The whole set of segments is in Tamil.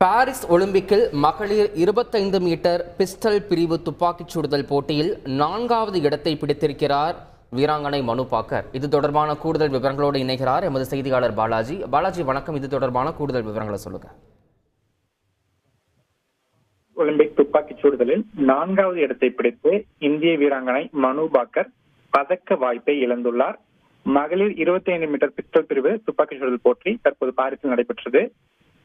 பாரிஸ் ஒலிம்பிக்கில் மகளிர் இருபத்தைந்து மீட்டர் பிஸ்டல் பிரிவு துப்பாக்கிச் சுடுதல் போட்டியில் நான்காவது இடத்தை பிடித்திருக்கிறார் வீராங்கனை மனு பாக்கர். இது தொடர்பான கூடுதல் விவரங்களோடு இணைகிறார் எமது செய்தியாளர் பாலாஜி. பாலாஜி வணக்கம். இது தொடர்பான கூடுதல் விவரங்களை சொல்லுங்க. ஒலிம்பிக் துப்பாக்கிச் சூடுதலில் நான்காவது இடத்தை பிடித்து இந்திய வீராங்கனை மனு பாக்கர் பதக்க வாய்ப்பை இழந்துள்ளார். மகளிர் 25 மீட்டர் பிஸ்டல் பிரிவு துப்பாக்கிச் சுடுதல் போட்டி தற்போது பாரிஸில் நடைபெற்றது.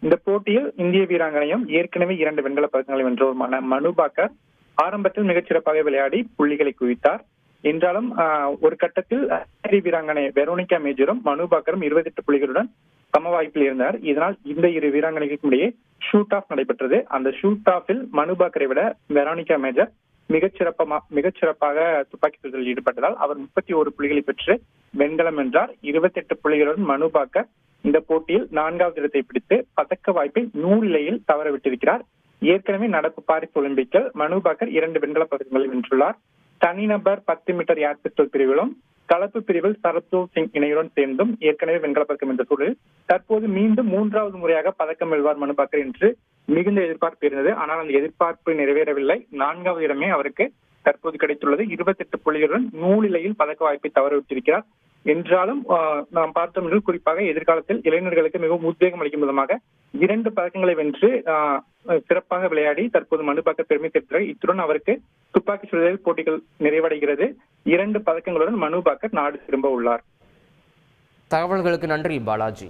இந்த போட்டியில் இந்திய வீராங்கனையும் ஏற்கனவே இரண்டு வெண்கல பதக்கங்களை வென்றவருமான மனு பாக்கர் ஆரம்பத்தில் மிகச்சிறப்பாக விளையாடி புள்ளிகளை குவித்தார். என்றாலும் ஒரு கட்டத்தில் இந்திய வீராங்கனை வெரோனிகா மேஜரும் மனு பாக்கரும் 28 புள்ளிகளுடன் சம வாய்ப்பில் இருந்தார். இதனால் இந்த இரு வீராங்கனைகளுக்கும் இடையே ஷூட் ஆஃப் நடைபெற்றது. அந்த ஷூட் ஆஃபில் மனு பாக்கரை விட வெரோனிகா மேஜர் மிகச்சிறப்பமா மிகச்சிறப்பாக துப்பாக்கி சுடுதலில் ஈடுபட்டதால் அவர் முப்பத்தி ஒரு புள்ளிகளை பெற்று வெண்கலம் வென்றார். 28 புள்ளிகளுடன் மனு பாக்கர் இந்த போட்டியில் நான்காவது இடத்தை பிடித்து பதக்க வாய்ப்பை நூலிலையில் தவற விட்டிருக்கிறார் ஏற்கனவே நடப்பு பாரிஸ் ஒலிம்பிக்கில் மனு பாக்கர் இரண்டு வெண்கல பதக்கங்களை வென்றுள்ளார். தனிநபர் பத்து மீட்டர் ஏர் பிஸ்டல் பிரிவிலும் கலப்பு பிரிவில் சரத்ஜோத் சிங் இணையுடன் சேர்ந்தும் ஏற்கனவே வெண்கல பதக்கம் என்ற சூழலில் தற்போது மீண்டும் மூன்றாவது முறையாக பதக்கம் வெல்வார் மனு பாக்கர் என்று மிகுந்த எதிர்பார்ப்பு இருந்தது. ஆனால் அந்த எதிர்பார்ப்பு நிறைவேறவில்லை. நான்காவது இடமே அவருக்கு தற்போது கிடைத்துள்ளது. 28 புள்ளிகளுடன் நூலிலையில் பதக்க வாய்ப்பை தவறவிட்டிருக்கிறார். என்றாலும் நாம் பார்த்தோம் என்று குறிப்பாக எதிர்காலத்தில் இளைஞர்களுக்கு மிகவும் உத்வேகம் அளிக்கும் விதமாக இரண்டு பதக்கங்களை வென்று ஆஹ், சிறப்பாக விளையாடி தற்போது மனுபாக்க பெருமை சேர்க்கிறார் இத்துடன் அவருக்கு துப்பாக்கி சுடுதல் போட்டிகள் நிறைவடைகிறது. இரண்டு பதக்கங்களுடன் மனு பாக்கர் நாடு திரும்ப உள்ளார். தகவல்களுக்கு நன்றி பாலாஜி.